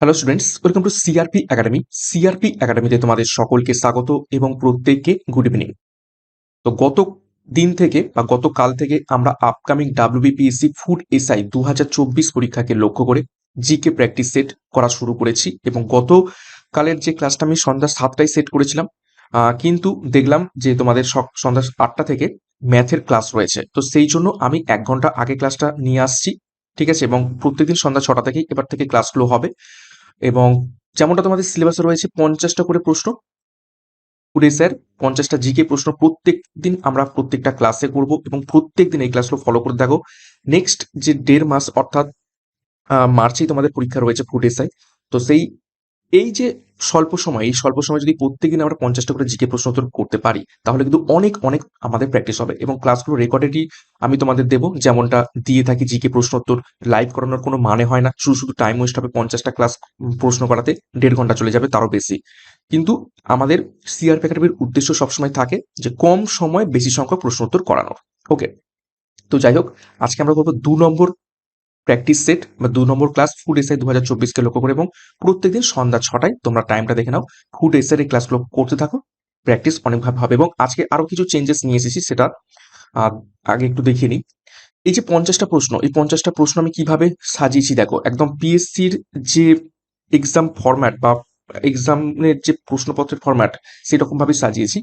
Hello students welcome to CRP academy CRP একাডেমিতে তোমাদের সকলকে স্বাগত এবং প্রত্যেককে গুড ইভিনিং তো গত দিন থেকে বা গতকাল থেকে আমরা আপকামিং ডাব্লিউবিপিএসসি ফুড এসআই দু হাজার চব্বিশ পরীক্ষাকে লক্ষ্য করে জিকে প্র্যাকটিস সেট করা শুরু করেছি এবং গত কালের যে ক্লাসটা আমি সন্ধ্যা সাতটায় সেট করেছিলাম কিন্তু দেখলাম যে তোমাদের সন্ধ্যা আটটা থেকে ম্যাথের ক্লাস রয়েছে। তো সেই জন্য আমি এক ঘণ্টা আগে ক্লাসটা নিয়ে আসছি, ঠিক আছে? এবং প্রত্যেকদিন সন্ধ্যা ছটা থেকেই এবার থেকে ক্লাসগুলো হবে। এবং যেমনটা তোমাদের সিলেবাসে রয়েছে, পঞ্চাশটা করে প্রশ্ন। পুরে স্যার পঞ্চাশটা জিকে প্রশ্ন প্রত্যেক দিন আমরা প্রত্যেকটা ক্লাসে করব এবং প্রত্যেক দিন এই ক্লাসগুলো ফলো করে দেখো। নেক্সট যে দেড় মাস, অর্থাৎ মার্চেই তোমাদের পরীক্ষা রয়েছে ফুড এসআই তো সেই এই যে স্বল্প সময়, এই স্বল্প সময় যদি প্রত্যেকদিন আমরা পঞ্চাশটা করে জিকে প্রশ্ন উত্তর করতে পারি, তাহলে কিন্তু অনেক অনেক আমাদের প্র্যাকটিস হবে এবং ক্লাসগুলো রেকর্ডেডই আমি তোমাদের দেবো। যেমনটা দিয়ে থাকি জিকে প্রশ্ন উত্তর লাইভ করানোর কোনো মানে হয় না। শুধু শুধু টাইম ওয়েস্ট হবে পঞ্চাশটা ক্লাস প্রশ্ন করাতে, দেড় ঘণ্টা চলে যাবে তারও বেশি। কিন্তু আমাদের সিআরপি একাডেমির উদ্দেশ্য সবসময় থাকে যে কম সময় বেশি সংখ্যক প্রশ্ন উত্তর করানোর। ওকে তো যাই হোক, আজকে আমরা করব দু নম্বর প্র্যাকটিস সেট বা দু নম্বর ক্লাস ফুড এসআই দু হাজার চব্বিশকে লক্ষ্য করে এবং প্রত্যেকদিন সন্ধ্যা ছটায় তোমরা টাইমটা দেখে নাও। ফুড এসআই ক্লাস ক্লাসগুলো করতে থাকো প্র্যাকটিস অনেকভাবে হবে এবং আজকে আরও কিছু চেঞ্জেস নিয়ে এসেছি সেটা আগে একটু দেখিয়ে নিই। এই যে পঞ্চাশটা প্রশ্ন, এই পঞ্চাশটা প্রশ্ন আমি কীভাবে সাজিয়েছি দেখো, একদম পিএসসির যে এক্সাম ফরম্যাট বা এক্সামের যে প্রশ্নপত্রের ফরম্যাট সেরকম ভাবে সাজিয়েছি।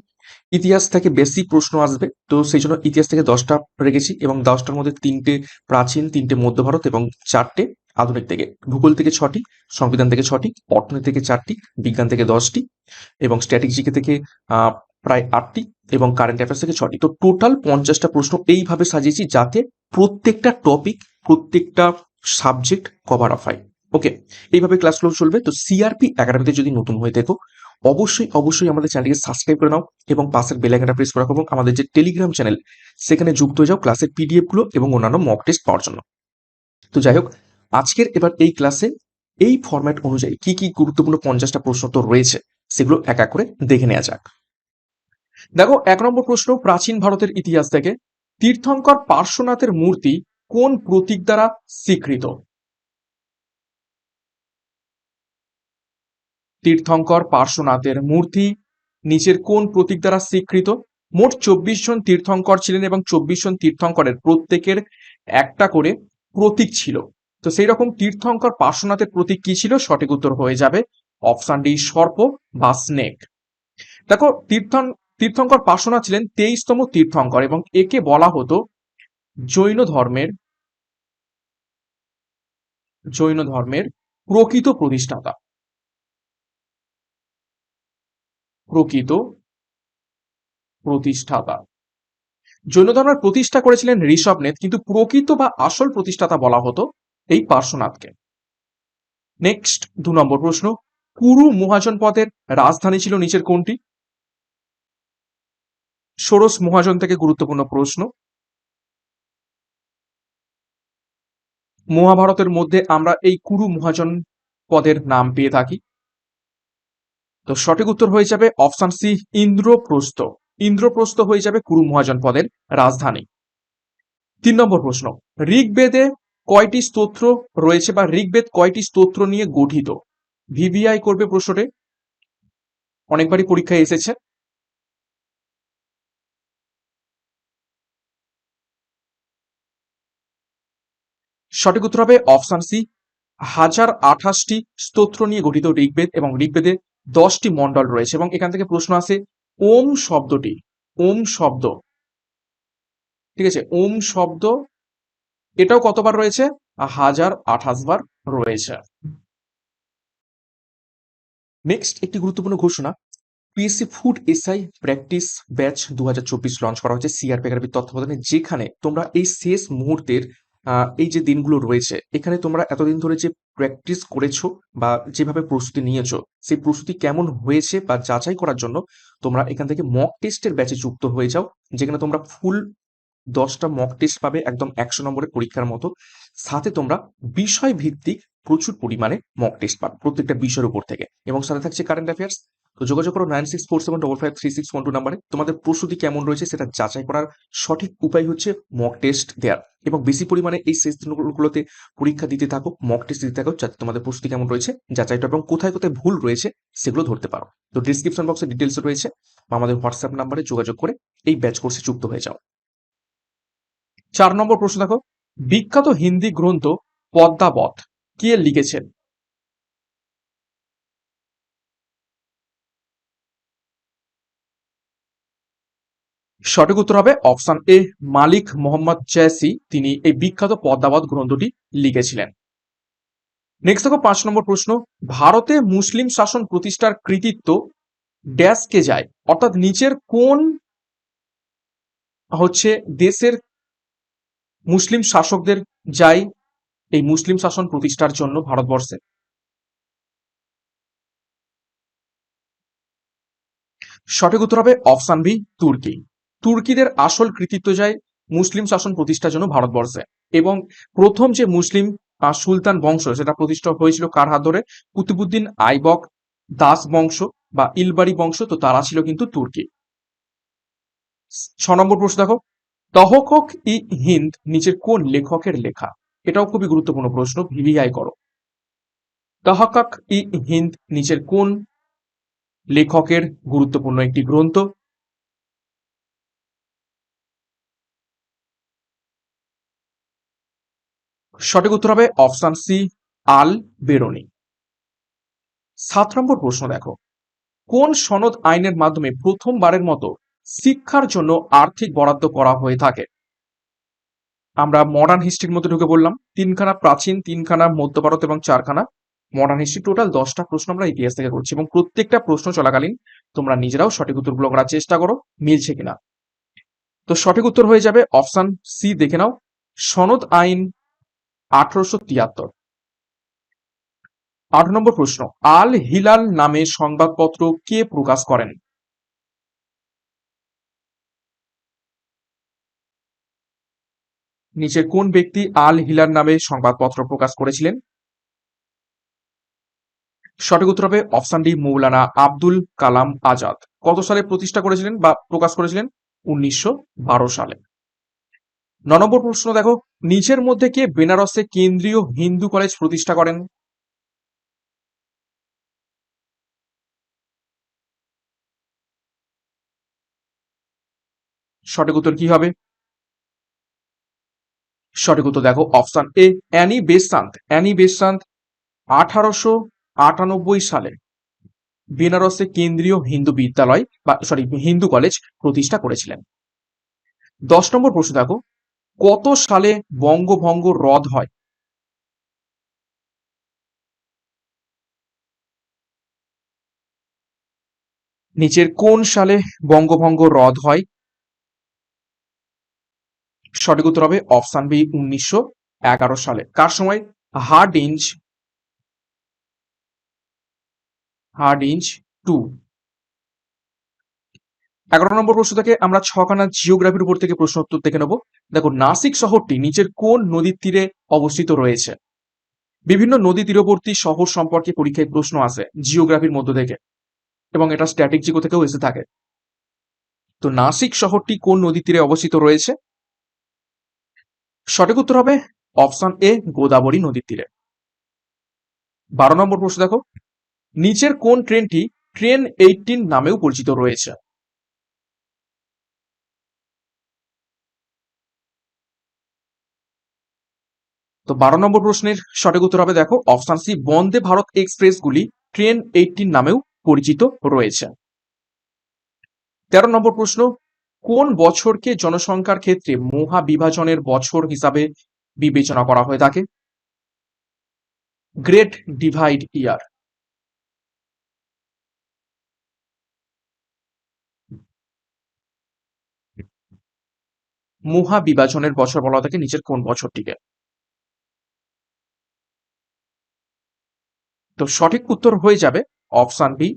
ইতিহাস থেকে বেশি প্রশ্ন আসবে, তো সেই জন্য ইতিহাস থেকে দশটা রেখেছি এবং দশটার মধ্যে তিনটে প্রাচীন, তিনটে মধ্য ভারত এবং চারটে আধুনিক থেকে। ভূগোল থেকে ছটি, সংবিধান থেকে ছটি, অর্থনীতি থেকে চারটি, বিজ্ঞান থেকে দশটি এবং স্ট্র্যাটেজিকে থেকে প্রায় আটটি এবং কারেন্ট অ্যাফেয়ার্স থেকে ছটি। তো টোটাল পঞ্চাশটা প্রশ্ন এইভাবে সাজিয়েছি যাতে প্রত্যেকটা টপিক প্রত্যেকটা সাবজেক্ট কভার আপ হয়। ওকে এইভাবে ক্লাসগুলো চলবে। তো সিআরপি একাডেমিতে যদি নতুন হয়ে দেখো, অবশ্যই অবশ্যই আমাদের চ্যানেলকে সাবস্ক্রাইব করে নাও এবং পাশের বেল আইকনটা প্রেস করা এবং আমাদের যে টেলিগ্রাম চ্যানেল সেখানে যুক্ত হয়ে যাও ক্লাসের পিডিএফগুলো এবং অন্যান্য মক টেস্ট পাওয়ার জন্য। তো যাই হোক, আজকের এবার এই ক্লাসে এই ফরম্যাট অনুযায়ী কি কি গুরুত্বপূর্ণ পঞ্চাশটা প্রশ্ন তো রয়েছে, সেগুলো এক এক করে দেখে নেওয়া যাক। দেখো, এক নম্বর প্রশ্ন, প্রাচীন ভারতের ইতিহাস থেকে তীর্থঙ্কর পার্শ্বনাথের মূর্তি কোন প্রতীক দ্বারা স্বীকৃত? তীর্থঙ্কর পার্শ্বনাথের মূর্তি নিচের কোন প্রতীক দ্বারা স্বীকৃত? মোট চব্বিশ জন তীর্থঙ্কর ছিলেন এবং চব্বিশ জন তীর্থঙ্করের প্রত্যেকের একটা করে প্রতীক ছিল। তো সেই রকম তীর্থঙ্কর পার্শ্বনাথের প্রতীক কি ছিল? সঠিক উত্তর হয়ে যাবে অপশন ডি, সর্প বা স্নেক। দেখো, তীর্থন, তীর্থঙ্কর পার্শ্বনাথ ছিলেন তেইশতম তীর্থঙ্কর এবং একে বলা হতো জৈন ধর্মের জৈন ধর্মের প্রকৃত প্রতিষ্ঠাতা। প্রকৃত প্রতিষ্ঠাতা। জৈন ধর্মের প্রতিষ্ঠা করেছিলেন ঋষভনেত কিন্তু প্রকৃত বা আসল প্রতিষ্ঠাতা বলা হতো এই পার্শ্বনাথকে। নেক্সট দু নম্বর প্রশ্ন, কুরু মহাজন পদের রাজধানী ছিল নিচের কোনটি? ষোড়শ মহাজন থেকে গুরুত্বপূর্ণ প্রশ্ন, মহাভারতের মধ্যে আমরা এই কুরু মহাজন পদের নাম পেয়ে থাকি। তো সঠিক উত্তর হয়ে যাবে অপশন সি, ইন্দ্রপ্রস্থ। ইন্দ্রপ্রস্থ হয়ে যাবে কুরু মহাজন পদের রাজধানী। তিন নম্বর প্রশ্ন, ঋগ্বেদে কয়টি স্তোত্র রয়েছে বা ঋগ্বেদ কয়টি স্তোত্র নিয়ে গঠিত? ভিভিআই করবে প্রশ্নটি। অনেকবারই পরীক্ষায় এসেছে। সঠিক উত্তর হবে অপশন সি, হাজার আঠাশটি স্তোত্র নিয়ে গঠিত ঋগ্বেদ এবং ঋগ্বেদে দশটি মণ্ডল রয়েছে এবং এখান থেকে প্রশ্ন আসে, ওম শব্দটি, ওম শব্দ। ঠিক আছে, ওম শব্দ, এটাও কতবার রয়েছে? হাজার, আঠাশ বার রয়েছে। নেক্সট একটি গুরুত্বপূর্ণ ঘোষণা। PSC food SI practice batch দু হাজার চব্বিশ লঞ্চ করা হয়েছে। সিআরপি একাডেমির তত্ত্বাবধানে যেখানে তোমরা এই শেষ মুহূর্তের এই যে দিনগুলো রয়েছে, এখানে তোমরা এতদিন ধরে যে প্র্যাকটিস করেছ বা যেভাবে প্রস্তুতি নিয়েছো, সেই প্রস্তুতি কেমন হয়েছে বা যাচাই করার জন্য তোমরা এখান থেকে মক টেস্টের ব্যাচে যুক্ত হয়ে যাও, যেখানে তোমরা ফুল দশটা মক টেস্ট পাবে একদম একশো নম্বরের পরীক্ষার মতো। সাথে তোমরা বিষয় ভিত্তিক প্রচুর পরিমাণে মক টেস্ট পান প্রত্যেকটা বিষয়ের উপর থেকে। এবং সাথে থাকছে কারেন্ট অ্যাফেয়ার্স তো যোগাযোগ করো nine six four seven double five three six one two নাম্বারে। তোমাদের প্রস্তুতি কেমন রয়েছে সেটা যাচাই করার সঠিক উপায় হচ্ছে মক টেস্ট দেওয়ার এবং বেশি পরিমাণে এই শেষ দিনগুলোতে পরীক্ষা দিতে থাকো মক টেস্ট দিতে থাকো, যাতে তোমাদের প্রস্তুতি কেমন রয়েছে, যাচাইটা এবং কোথায় কোথায় ভুল রয়েছে সেগুলো ধরতে পারো। তো ডিসক্রিপশন বক্সে ডিটেলস রয়েছে, বা আমাদের হোয়াটসঅ্যাপ নাম্বারে যোগাযোগ করে এই ব্যাচ কোর্সে যুক্ত হয়ে যাও। চার নম্বর প্রশ্ন দেখো, বিখ্যাত হিন্দি গ্রন্থ পদ্মাবত। কে লিখেছেন? সঠিক উত্তর হবে অপশন এ, মালিক মোহাম্মদ জয়সি তিনি এই বিখ্যাত পদ্মাবত গ্রন্থটি লিখেছিলেন। নেক্সট দেখো পাঁচ নম্বর প্রশ্ন। ভারতে মুসলিম শাসন প্রতিষ্ঠার কৃতিত্ব ড্যাশকে যায়? অর্থাৎ নিচের কোন হচ্ছে দেশের মুসলিম শাসকদের যায় এই মুসলিম শাসন প্রতিষ্ঠার জন্য ভারতবর্ষে। সঠিক উত্তর হবে অপশন বি, তুর্কি। তুর্কিদের আসল কৃতিত্ব যায় মুসলিম শাসন প্রতিষ্ঠার জন্য ভারতবর্ষে এবং প্রথম যে মুসলিম সুলতান বংশ, সেটা প্রতিষ্ঠা হয়েছিল কার হাত ধরে? কুতুবুদ্দিন আইবক দাস বংশ বা ইলবাড়ি বংশ, তো তারা ছিল কিন্তু তুর্কি। ছ নম্বর প্রশ্ন দেখো। তহকক ই হিন্দ নিচের কোন লেখকের লেখা? এটাও খুবই গুরুত্বপূর্ণ প্রশ্ন ভিভিআই করো। তহকক ই হিন্দ নিচের কোন লেখকের গুরুত্বপূর্ণ একটি গ্রন্থ? সঠিক উত্তর হবে অপশন সি, আল বেরোনি। সাত নম্বর প্রশ্ন দেখো। কোন সনদ আইনের মাধ্যমে প্রথমবারের মতো শিক্ষার জন্য আর্থিক বরাদ্দ করা হয়ে থাকে? আমরা মডার্ন হিস্ট্রির মধ্যে ঢুকে বললাম তিনখানা প্রাচীন, তিনখানা মধ্য ভারত এবং চারখানা মডার্ন হিস্ট্রি টোটাল দশটা প্রশ্ন আমরা ইতিহাস থেকে করছি এবং প্রত্যেকটা প্রশ্ন চলাকালীন তোমরা নিজেরাও সঠিক উত্তরগুলো করার চেষ্টা করো, মিলছে কিনা। তো সঠিক উত্তর হয়ে যাবে অপশান সি দেখে নাও। সনদ আইন আঠারোশো তিয়াত্তর। আট নম্বর প্রশ্ন আল হিলাল নামে সংবাদপত্র কে প্রকাশ করেন? নিচের কোন ব্যক্তি আল হিলার নামে সংবাদপত্র প্রকাশ করেছিলেন? সঠিক উত্তর হবে অপশন ডি, মৌলানা আব্দুল কালাম আজাদ। কত সালে প্রতিষ্ঠা করেছিলেন বা প্রকাশ করেছিলেন? উনিশশো বারো সালে। ন নম্বর প্রশ্ন দেখো, নিচের মধ্যে কে বেনারসে কেন্দ্রীয় হিন্দু কলেজ প্রতিষ্ঠা করেন? সঠিক উত্তর কি হবে? সঠিক উত্তর দেখো, option A Annie Besant. Annie Besant আঠারোশো আটানব্বই সালে বেনারসে কেন্দ্রীয় হিন্দু বিদ্যালয় বা সরি হিন্দু কলেজ প্রতিষ্ঠা করেছিলেন। দশ নম্বর প্রশ্ন দেখো, কত সালে বঙ্গভঙ্গ রদ হয়? নিচের কোন সালে বঙ্গভঙ্গ রদ হয়? সঠিক উত্তর হবে অপশন বি, উনিশশো এগারো সালে। কার সময়? Hardinge Hardinge two. এগারো নম্বর প্রশ্ন থেকে আমরা ছখানা জিওগ্রাফির উপর থেকে প্রশ্ন উত্তর দেখে নেব। দেখো, নাসিক শহরটি নিচের কোন নদীর তীরে অবস্থিত রয়েছে? বিভিন্ন নদী তীরবর্তী শহর সম্পর্কে পরীক্ষায় প্রশ্ন আসে জিওগ্রাফির মধ্য থেকে এবং এটা স্ট্যাটিক জিকো থেকেও এসে থাকে। তো নাসিক শহরটি কোন নদী তীরে অবস্থিত রয়েছে? সঠিক উত্তর হবে অপশন এ, গোদাবরী নদীর তীরে। বারো নম্বর প্রশ্ন দেখো। নিচের কোন ট্রেনটি ট্রেন এইটিন নামেও পরিচিত রয়েছে? তো বারো নম্বর প্রশ্নের সঠিক উত্তর হবে দেখো, অপশন সি, বন্দে ভারত এক্সপ্রেসগুলি ট্রেন এইটিন নামেও পরিচিত রয়েছে। তেরো নম্বর প্রশ্ন কোন বছরকে জনসংখ্যার ক্ষেত্রে মহা বিভাজনের বছর হিসাবে বিবেচনা করা হয়ে থাকে গ্রেট ডিভাইড ইয়ার মহা বিভাজনের বছর বলা থাকে নিচের কোন বছরটিকে? তো সঠিক উত্তর হয়ে যাবে অপশন বি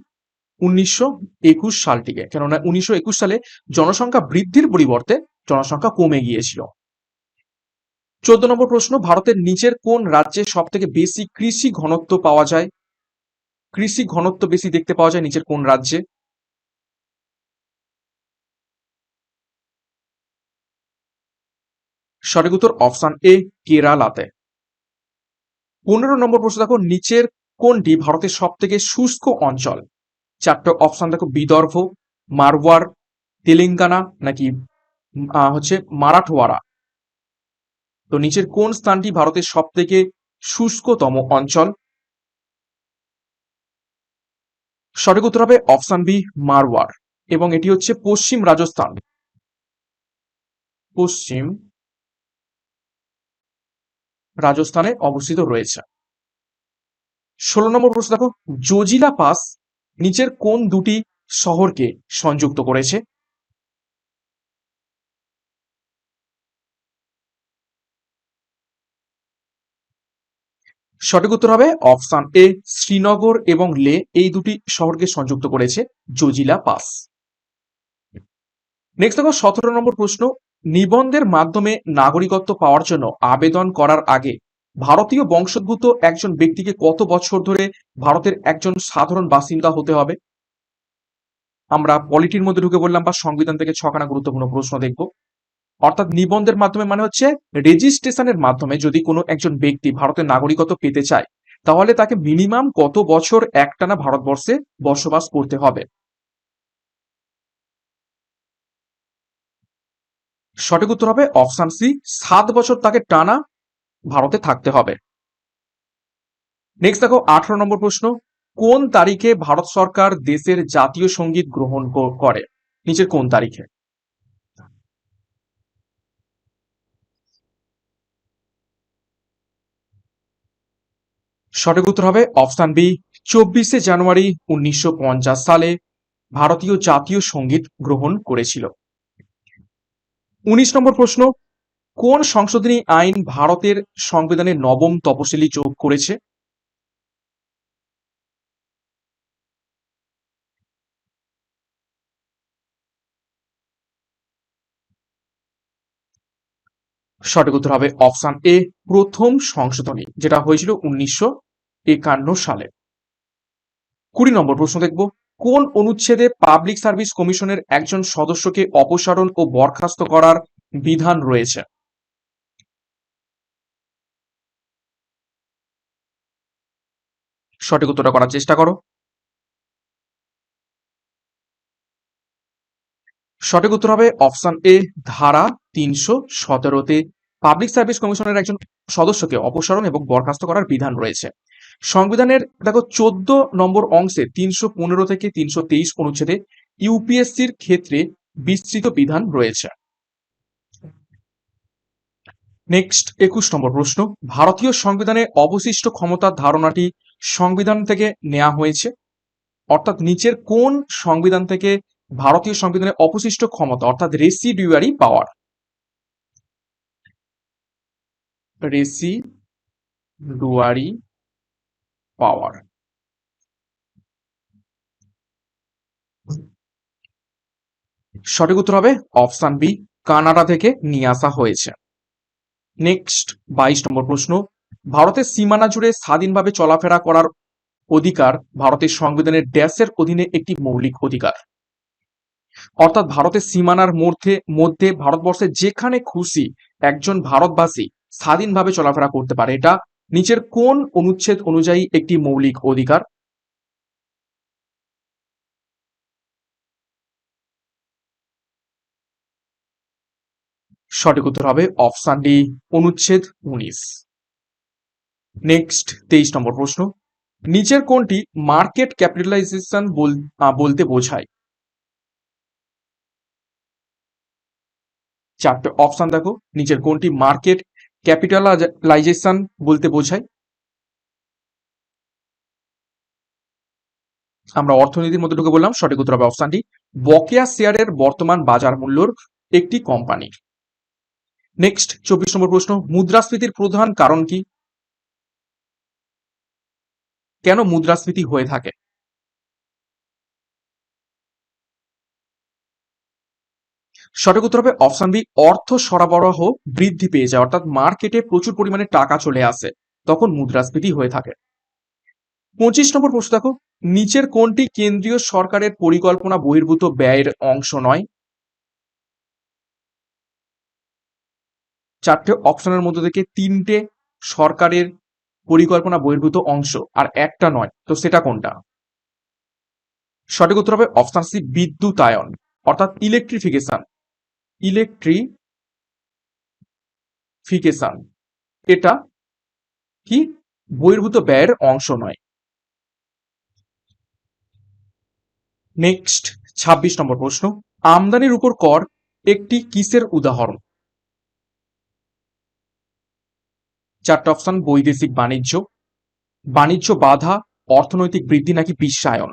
উনিশশো একুশ সালটিকে। কেননা উনিশশো একুশ সালে জনসংখ্যা বৃদ্ধির পরিবর্তে জনসংখ্যা কমে গিয়েছিল। চোদ্দ নম্বর প্রশ্ন, ভারতের নিচের কোন রাজ্যে সব থেকে বেশি কৃষি ঘনত্ব পাওয়া যায়? কৃষি ঘনত্ব বেশি দেখতে পাওয়া যায় নিচের কোন রাজ্যে? সঠিক উত্তর অপশন এ, কেরালাতে। পনেরো নম্বর প্রশ্ন দেখো, নিচের কোনটি ভারতের সব থেকে শুষ্ক অঞ্চল? চারটে অপশন দেখো বিদর্ভ মারওয়ার তেলেঙ্গানা নাকি হচ্ছে মারাঠওয়াড়া তো নিচের কোন স্থানটি ভারতের সব থেকে শুষ্কতম অঞ্চল সঠিক উত্তর হবে অপশন বি মারওয়ার এবং এটি হচ্ছে পশ্চিম রাজস্থান পশ্চিম রাজস্থানে অবস্থিত রয়েছে ষোলো নম্বর প্রশ্ন দেখো জজিলা পাস নিচের কোন দুটি শহরকে সংযুক্ত করেছে? সঠিক উত্তর হবে অপশন এ, শ্রীনগর এবং লে এই দুটি শহরকে সংযুক্ত করেছে জজিলা পাস। নেক্সট দেখো সতেরো নম্বর প্রশ্ন, নিবন্ধের মাধ্যমে নাগরিকত্ব পাওয়ার জন্য আবেদন করার আগে ভারতীয় বংশোদ্ভূত একজন ব্যক্তিকে কত বছর ধরে ভারতের একজন সাধারণ বাসিন্দা হতে হবে? আমরা পলিটির মধ্যে ঢুকে বললাম বা সংবিধান থেকে ছখানা গুরুত্বপূর্ণ প্রশ্ন দেখব। অর্থাৎ নিবন্ধের মাধ্যমে মানে হচ্ছে রেজিস্ট্রেশনের মাধ্যমে যদি কোনো একজন ব্যক্তি ভারতের নাগরিকত্ব পেতে চায়, তাহলে তাকে মিনিমাম কত বছর একটানা ভারতবর্ষে বসবাস করতে হবে? সঠিক উত্তর হবে অপশান সি, সাত বছর তাকে টানা ভারতে থাকতে হবে। নেক্সট দেখো, আঠারো নম্বর প্রশ্ন, কোন তারিখে ভারত সরকার দেশের জাতীয় সংগীত গ্রহণ করে? নিচের কোন তারিখে? সঠিক উত্তর হবে অপশন বি, চব্বিশে জানুয়ারি উনিশশো পঞ্চাশ সালে ভারতীয় জাতীয় সংগীত গ্রহণ করেছিল। উনিশ নম্বর প্রশ্ন কোন সংশোধনী আইন ভারতের সংবিধানে নবম তপশিলি যোগ করেছে? সঠিক উত্তর হবে অপশন এ, প্রথম সংশোধনী, যেটা হয়েছিল উনিশশো একান্ন সালে। কুড়ি নম্বর প্রশ্ন দেখব, কোন অনুচ্ছেদে পাবলিক সার্ভিস কমিশনের একজন সদস্যকে অপসারণ ও বরখাস্ত করার বিধান রয়েছে? সঠিক উত্তরটা করার চেষ্টা করো। সঠিক উত্তর হবে অপশন এ, ধারা তিনশো সতেরোতে পাবলিক সার্ভিস কমিশনের একজন সদস্যকে অপসারণ এবং বরখাস্ত করার বিধান রয়েছে। সংবিধানের দেখো চোদ্দ নম্বর অংশে তিনশো পনেরো থেকে তিনশো তেইশ অনুচ্ছেদে ইউপিএসসির ক্ষেত্রে বিস্তৃত বিধান রয়েছে। নেক্সট একুশ নম্বর প্রশ্ন, ভারতীয় সংবিধানে অবশিষ্ট ক্ষমতার ধারণাটি সংবিধান থেকে নেওয়া হয়েছে। অর্থাৎ নিচের কোন সংবিধান থেকে ভারতীয় সংবিধানের অবশিষ্ট ক্ষমতা, অর্থাৎ রেসিডিউয়ারি পাওয়ার রেসিডুয়ারি পাওয়ার সঠিক উত্তর হবে অপশন বি, কানাডা থেকে নিয়ে আসা হয়েছে। নেক্সট বাইশ নম্বর প্রশ্ন। ভারতের সীমানা জুড়ে স্বাধীনভাবে চলাফেরা করার অধিকার ভারতের সংবিধানের ড্যাশের অধীনে একটি মৌলিক অধিকার। অর্থাৎ ভারতের সীমানার মধ্যে মধ্যে ভারতবর্ষের যেখানে খুশি একজন ভারতবাসী স্বাধীনভাবে চলাফেরা করতে পারে, এটা নিচের কোন অনুচ্ছেদ অনুযায়ী একটি মৌলিক অধিকার? সঠিক উত্তর হবে অপশন ডি, অনুচ্ছেদ উনিশ। নেক্সট তেইশ নম্বর প্রশ্ন। নিচের কোনটি মার্কেট ক্যাপিটালাইজেশন বলতে বোঝায়? চারটে অপশন দেখো। নিচের কোনটি মার্কেট ক্যাপিটালাইজেশন বলতে বোঝায়? আমরা অর্থনীতির মধ্যে ঢুকে বললাম সঠিক উত্তর হবে অপশনটি বকেয়া শেয়ারের বর্তমান বাজার মূল্যর একটি কোম্পানি নেক্সট চব্বিশ নম্বর প্রশ্ন, মুদ্রাস্ফীতির প্রধান কারণ কি? কেন মুদ্রাস্ফীতি হয়ে থাকে? সঠিক উত্তর হবে অপশন বি অর্থ সরবরাহ বৃদ্ধি পেয়ে যায়। অর্থাৎ মার্কেটে প্রচুর পরিমাণে টাকা চলে আসে, তখন মুদ্রাস্ফীতি হয়ে থাকে। পঁচিশ নম্বর প্রশ্ন দেখো, নিচের কোনটি কেন্দ্রীয় সরকারের পরিকল্পনা বহির্ভূত ব্যয়ের অংশ নয়? চারটে অপশনের মধ্যে থেকে তিনটে সরকারের পরিকল্পনা বহির্ভূত অংশ, আর একটা নয়, তো সেটা কোনটা? সঠিক উত্তর হবে অপশন সি বিদ্যুতায়ন, অর্থাৎ ইলেকট্রিফিকেশন ইলেকট্রিফিকেশন এটা কি? বহির্ভূত ব্যয়ের অংশ নয়। নেক্সট ২৬ নম্বর প্রশ্ন, আমদানির উপর কর একটি কিসের উদাহরণ? চারটা অপশন, বৈদেশিক বাণিজ্য। বাণিজ্য বাধা, অর্থনৈতিক বৃদ্ধি নাকি বিশ্বায়ন?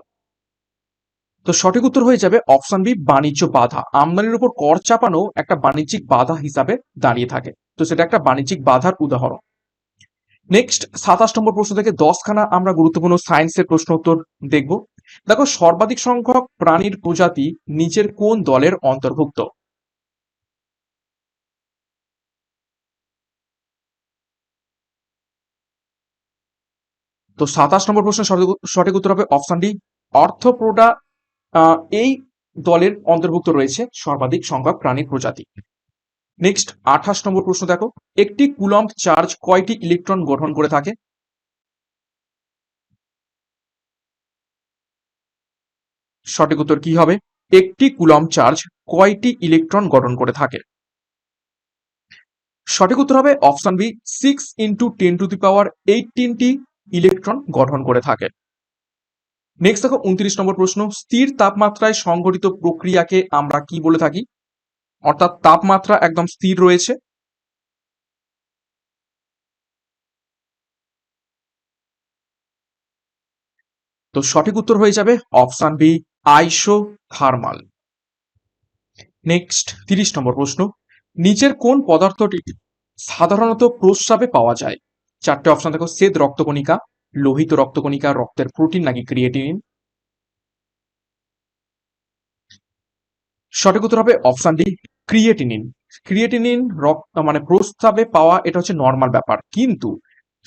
তো সঠিক উত্তর হয়ে যাবে অপশন বি, বাণিজ্য বাধা। আমদানির উপর কর চাপানো একটা বাণিজ্যিক বাধা হিসাবে দাঁড়িয়ে থাকে। তো সেটা একটা বাণিজ্যিক বাধার উদাহরণ। নেক্সট, সাতাশ নম্বর প্রশ্ন থেকে দশখানা আমরা গুরুত্বপূর্ণ সায়েন্সের প্রশ্ন উত্তর দেখব। দেখো, সর্বাধিক সংখ্যক প্রাণীর প্রজাতি নিচের কোন দলের অন্তর্ভুক্ত? তো সাতাশ নম্বর প্রশ্নের সঠিক- উত্তর হবে অপশন ডি অর্থপ্রোডা আহ, এই দলের অন্তর্ভুক্ত রয়েছে সর্বাধিক সংখ্যক প্রাণীর প্রজাতি। নেক্সট আঠাশ নম্বর প্রশ্ন দেখো। একটি কুলম্ব চার্জ কয়টি ইলেকট্রন গঠন করে থাকে? সঠিক উত্তর কি হবে? একটি কুলম চার্জ কয়টি ইলেকট্রন গঠন করে থাকে? সঠিক উত্তর হবে option B six into ten to the power এইটিনটি electron গঠন করে থাকে। নেক্সট দেখো উনত্রিশ নম্বর প্রশ্ন, স্থির তাপমাত্রায় সংঘটিত প্রক্রিয়াকে আমরা কি বলে থাকি? অর্থাৎ তাপমাত্রা একদম স্থির রয়েছে। তো সঠিক উত্তর হয়ে যাবে option B isothermal next তিরিশ নম্বর প্রশ্ন, নিচের কোন পদার্থটি সাধারণত প্রস্রাবে পাওয়া যায়? চারটে অপশন দেখো শ্বেত রক্তকণিকা, লোহিত রক্তকণিকা, রক্তের প্রোটিন নাকি ক্রিয়েটিনিন সঠিক উত্তর হবে অপশন ডি ক্রিয়েটিনিন ক্রিয়েটিনিন রক্ত মানে প্রস্তাবে পাওয়া, এটা হচ্ছে নর্মাল ব্যাপার। কিন্তু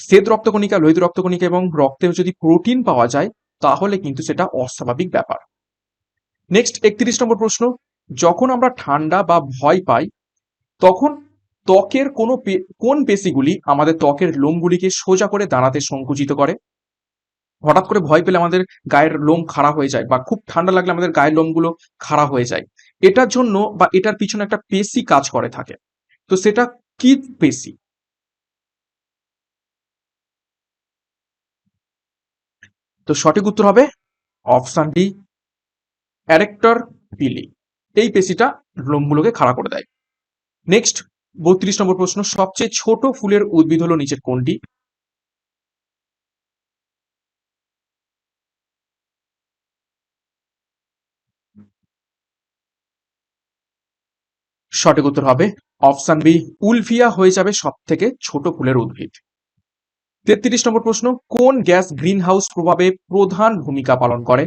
শ্বেত রক্তকণিকা, লোহিত রক্তকণিকা এবং রক্তে যদি প্রোটিন পাওয়া যায়, তাহলে কিন্তু সেটা অস্বাভাবিক ব্যাপার। নেক্সট একত্রিশ নম্বর প্রশ্ন, যখন আমরা ঠান্ডা বা ভয় পাই, তখন ত্বকের কোনো কোন পেশিগুলি আমাদের ত্বকের লোমগুলিকে সোজা করে দাঁড়াতে সংকুচিত করে? হঠাৎ করে ভয় পেলে আমাদের গায়ের লোম খাড়া হয়ে যায় বা খুব ঠান্ডা লাগলে আমাদের গায়ের লোমগুলো খাড়া হয়ে যায়। এটার জন্য বা এটার পিছনে একটা পেশি কাজ করে থাকে। তো সেটা কি পেশি? তো সঠিক উত্তর হবে অপশন ডি, অ্যারেক্টর পিলি। এই পেশিটা লোমগুলোকে খাড়া করে দেয়। নেক্সট বত্রিশ নম্বর প্রশ্ন, সবচেয়ে ছোট ফুলের উদ্ভিদ হলো নিচের কোনটি? সঠিক উত্তর হবে অপশন বি, উলফিয়া হয়ে যাবে সব থেকে ছোট ফুলের উদ্ভিদ। তেত্রিশ নম্বর প্রশ্ন, কোন গ্যাস গ্রিন হাউস প্রভাবে প্রধান ভূমিকা পালন করে?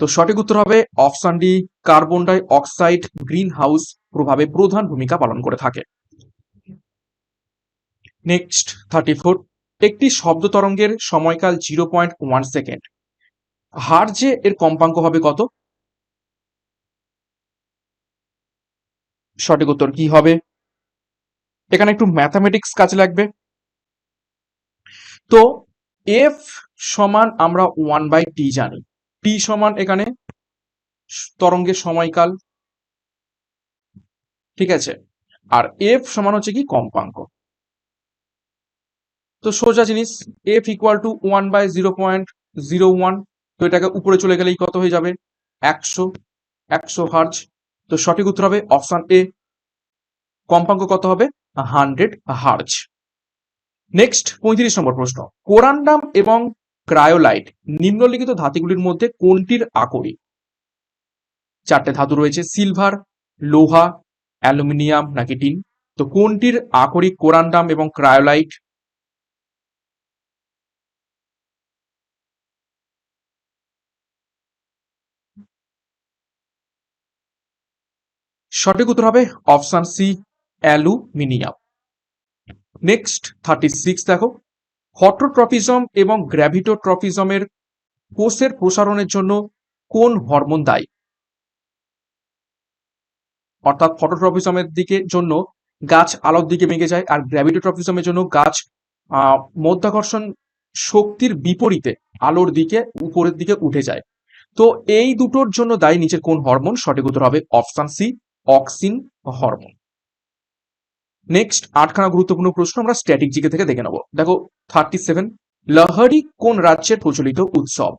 তো সঠিক উত্তর হবে option D carbon dioxide greenhouse প্রভাবে প্রধান ভূমিকা পালন করে থাকে। নেক্সট, থার্টি ফোর, একটি শব্দ তরঙ্গের সময়কাল জিরো পয়েন্ট ওয়ান সেকেন্ড। হার যে এর কম্পাঙ্ক হবে কত? সঠিক উত্তর কি হবে? এখানে একটু ম্যাথামেটিক্স কাজে লাগবে। তো এফ সমান আমরা ওয়ান বাই টি জানি। টি সমান এখানে তরঙ্গের সময়কাল। ঠিক আছে? আর এফ সমান হচ্ছে কি? কম্পাঙ্ক। তো সোজা জিনিস F equal to one by zero point zero one তো এটাকে উপরে চলে গেলেই কত হয়ে যাবে? একশো একশো হার্জ তো সঠিক উত্তর হবে অপশান এ কম্পাঙ্ক কত হবে? হান্ড্রেড হার্জ নেক্সট পঁয়ত্রিশ নম্বর প্রশ্ন। কোরান্ডাম এবং ক্রায়োলাইট, নিম্নলিখিত ধাতুগুলির মধ্যে কোনটির আকরি চারটে ধাতু রয়েছে, সিলভার, লোহা, অ্যালুমিনিয়াম নাকি টিন? তো কোনটির আকরিক কোরান্ডাম এবং ক্রায়োলাইট? সঠিক উত্তর হবে option C, aluminium. Next, thirty six দেখো। হটোট্রপিজম এবং গ্র্যাভিটোট্রপিজমের কোষের প্রসারণের জন্য কোন হরমোন দায়ী? অর্থাৎ ফটোট্রপিজমের দিকে জন্য গাছ আলোর দিকে ভেঙে যায় আর গ্র্যাভিটোট্রপিজমের জন্য গাছ মধ্যাকর্ষণ শক্তির বিপরীতে আলোর দিকে, উপরের দিকে উঠে যায়। তো এই দুটোর জন্য দায়ী নিচের কোন হরমোন? সঠিক উত্তর হবে option C, auxin hormone. Next আটখানা গুরুত্বপূর্ণ প্রশ্ন, আমরা স্ট্যাটিক জিকে থেকে দেখে নেব। দেখো থার্টি সেভেন লহরি কোন রাজ্যের প্রচলিত উৎসব?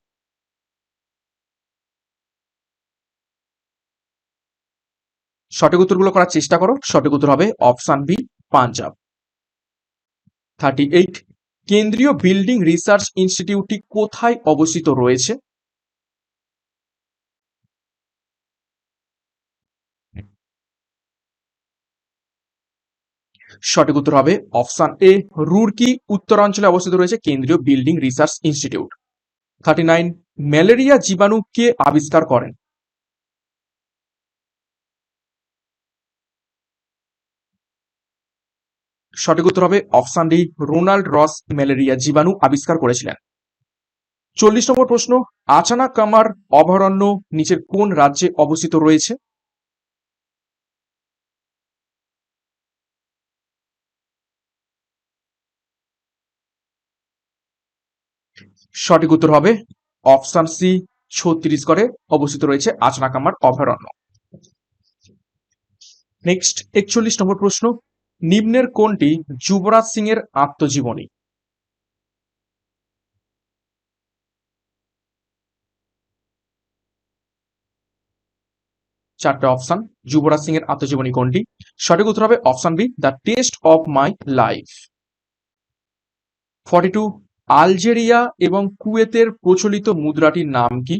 সঠিক উত্তরগুলো করার চেষ্টা করো। সঠিক উত্তর হবে option B Punjab thirty eight কেন্দ্রীয় বিল্ডিং রিসার্চ ইনস্টিটিউটটি কোথায় অবস্থিত রয়েছে? সঠিক উত্তর হবে অপশন এ, রুরকি, উত্তরাঞ্চলে অবস্থিত রয়েছে কেন্দ্রীয় building research institute. Thirty nine, malaria জীবাণু কে আবিষ্কার করেন। সঠিক উত্তর হবে option D, Ronald Ross malaria জীবাণু আবিষ্কার করেছিলেন। চল্লিশ নম্বর প্রশ্ন আচানা কামার অভয়ারণ্য নিচের কোন রাজ্যে অবস্থিত রয়েছে? সঠিক উত্তর হবে অপশন সি ছত্তিশগড়ে অবস্থিত রয়েছে আচনাকামার অভয়ারণ্য। নেক্সট, একচল্লিশ নম্বর প্রশ্ন, নিম্নের কোনটি যুবরাজ সিং এর আত্মজীবনী? চারটে অপশন, যুবরাজ সিং এর আত্মজীবনী কোনটি? সঠিক উত্তর হবে option B, the taste of my life. Forty two Algeria এবং কুয়েতের প্রচলিত মুদ্রাটির নাম কি?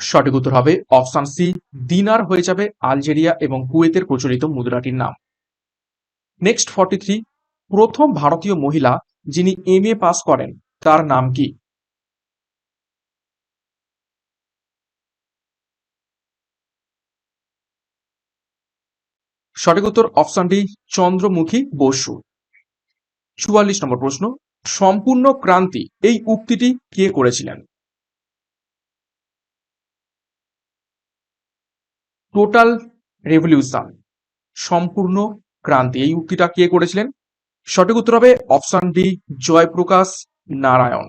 সঠিক উত্তর হবে অপশন সি, দিনার হয়ে যাবে আলজেরিয়া এবং কুয়েতের প্রচলিত মুদ্রাটির নাম। নেক্সট ফর্টি থ্রি প্রথম ভারতীয় মহিলা যিনি এম এ পাস করেন, তার নাম কি? সঠিক উত্তর অপশন ডি চন্দ্রমুখী বসু। চুয়াল্লিশ নম্বর প্রশ্ন, সম্পূর্ণ ক্রান্তি এই উক্তিটি কে করেছিলেন? টোটাল রেভলিউশন সম্পূর্ণ ক্রান্তি এই উক্তিটা কে করেছিলেন? সঠিক উত্তর হবে option D Jayaprakash Narayan.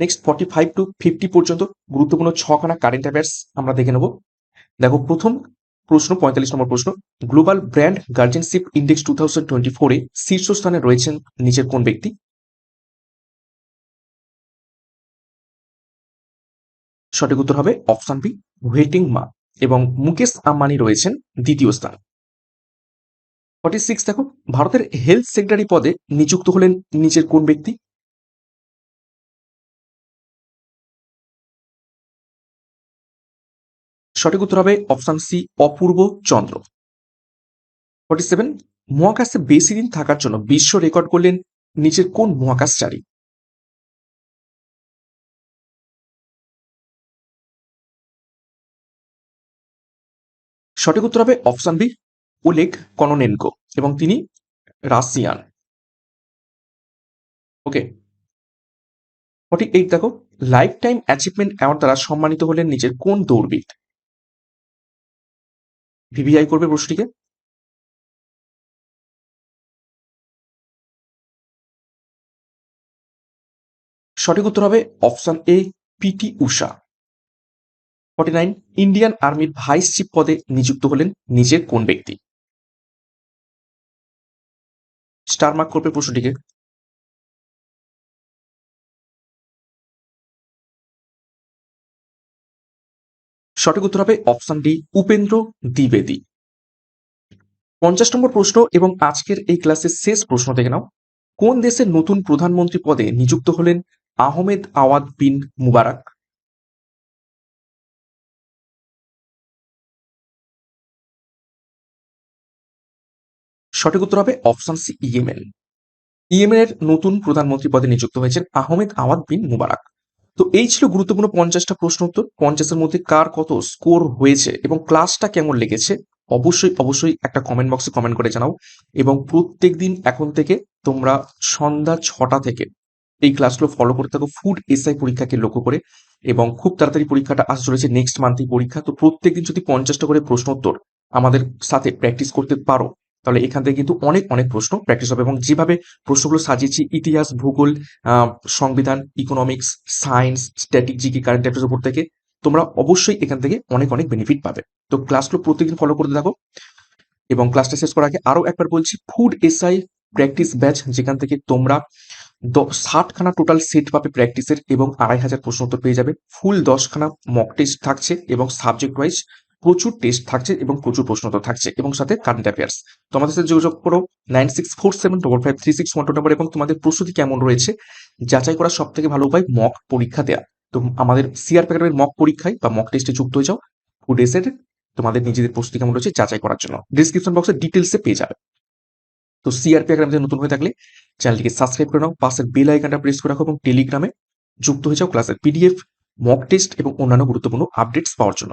Next forty five to fifty পর্যন্ত গুরুত্বপূর্ণ ছখানা কারেন্ট অ্যাফেয়ার্স আমরা দেখে নেব। দেখো, প্রথম প্রশ্ন, পঁয়তাল্লিশ নম্বর প্রশ্ন global brand guardianship index two thousand শীর্ষস্থানে রয়েছেন নিচের কোন ব্যক্তি? সঠিক উত্তর হবে অপশন বি ওয়েটিং মা এবং মুকেশ আম্বানি রয়েছেন দ্বিতীয় স্থান। ফর্টি সিক্স দেখো, ভারতের হেলথ সেক্রেটারি পদে নিযুক্ত হলেন নিচের কোন ব্যক্তি? সঠিক উত্তর হবে option C, Apurba Chandra. Forty seven মহাকাশে বেশি দিন থাকার জন্য বিশ্ব রেকর্ড করলেন নিচের কোন মহাকাশচারী সঠিক উত্তর হবে অপশন বি, ওলেক কননেনকো এবং তিনি রাশিয়ান। ওকে। ফর্টি এইট দেখো লাইফ টাইম অ্যাচিভমেন্ট অ্যাওয়ার্ড দ্বারা সম্মানিত হলেন নিজের কোন দৌড়বিদ? ভিভিআই করবে প্রশ্নটিকে? সঠিক উত্তর হবে option A PT Usha. Forty nine, Indian আর্মির ভাইস চিফ পদে নিযুক্ত হলেন নিজের কোন ব্যক্তি? স্টার মার্ক করবে প্রশ্নটিকে। সঠিক উত্তর হবে অপশন ডি, উপেন্দ্র দ্বিবেদী। পঞ্চাশ নম্বর প্রশ্ন এবং আজকের এই ক্লাসের শেষ প্রশ্ন দেখে নাও। কোন দেশের নতুন প্রধানমন্ত্রী পদে নিযুক্ত হলেন আহমেদ আওয়াদ বিন মুবারক? সঠিক উত্তর হবে অপশন সি, ইয়েমেন। ইয়েমেনের নতুন প্রধানমন্ত্রী পদে নিযুক্ত হয়েছেন আহমেদ আওয়াদ বিন মুবারক। তো এই ছিল গুরুত্বপূর্ণ পঞ্চাশটা প্রশ্ন উত্তর। পঞ্চাশের মধ্যে কার কত স্কোর হয়েছে এবং ক্লাসটা কেমন লেগেছে, অবশ্যই অবশ্যই একটা কমেন্ট বক্সে কমেন্ট করে জানাও। এবং প্রত্যেক দিন এখন থেকে তোমরা সন্ধ্যা ছটা থেকে এই ক্লাসগুলো ফলো করতে থাকো ফুড এসআই পরীক্ষাকে লক্ষ্য করে। এবং খুব তাড়াতাড়ি পরীক্ষাটা আসতে চলেছে নেক্সট মান্থই পরীক্ষা। তো প্রত্যেকদিন যদি পঞ্চাশটা করে প্রশ্ন উত্তর আমাদের সাথে প্র্যাকটিস করতে পারো তাহলে এখান থেকে কিন্তু অনেক অনেক প্রশ্ন প্র্যাকটিস হবে এবং যেভাবে প্রশ্নগুলো সাজিয়েছি, ইতিহাস, ভূগোল সংবিধান economics science strategy current affairs উপর থেকে তোমরা অবশ্যই এখান থেকে অনেক অনেক বেনিফিট পাবে। তো ক্লাসগুলো প্রত্যেকদিন ফলো করতে থাকো এবং ক্লাসটা শেষ করার আগে আরও একবার বলছি ফুড এসআই প্র্যাকটিস ব্যাচ যেখান থেকে তোমরা ষাটখানা টোটাল সেট পাবে প্র্যাকটিসের এবং আড়াই হাজার প্রশ্ন উত্তর পেয়ে যাবে। ফুল দশখানা মক টেস্ট থাকছে এবং সাবজেক্ট ওয়াইজ প্রচুর টেস্ট থাকছে এবং প্রচুর প্রশ্ন উত্তর থাকছে এবং সাথে কারেন্ট অ্যাফেয়ার্স তো আমাদের সাথে যোগাযোগ করো nine six four seven double five three six one number এবং তোমাদের প্রস্তুতি কেমন রয়েছে? যাচাই করার সব থেকে ভালো উপায় মক পরীক্ষা দেওয়া তো আমাদের সিআর প্যাকেটের মক পরীক্ষায় বা মক টেস্টে যুক্ত হয়ে যাও। ফুড এসের তোমাদের নিজেদের প্রস্তুতি কেমন রয়েছে যাচাই করার জন্য। ডিসক্রিপশন বক্সে ডিটেলসে পেয়ে যাবে। তো সিআরপি একাডেমিতে নতুন হয়ে থাকলে চ্যানেলটিকে সাবস্ক্রাইব করে নাও। পাশের বেল আইকনটা প্রেস করে রাখো এবং টেলিগ্রামে যুক্ত হয়ে যাও ক্লাসের পিডিএফ মক টেস্ট এবং অন্যান্য গুরুত্বপূর্ণ আপডেটস পাওয়ার জন্য।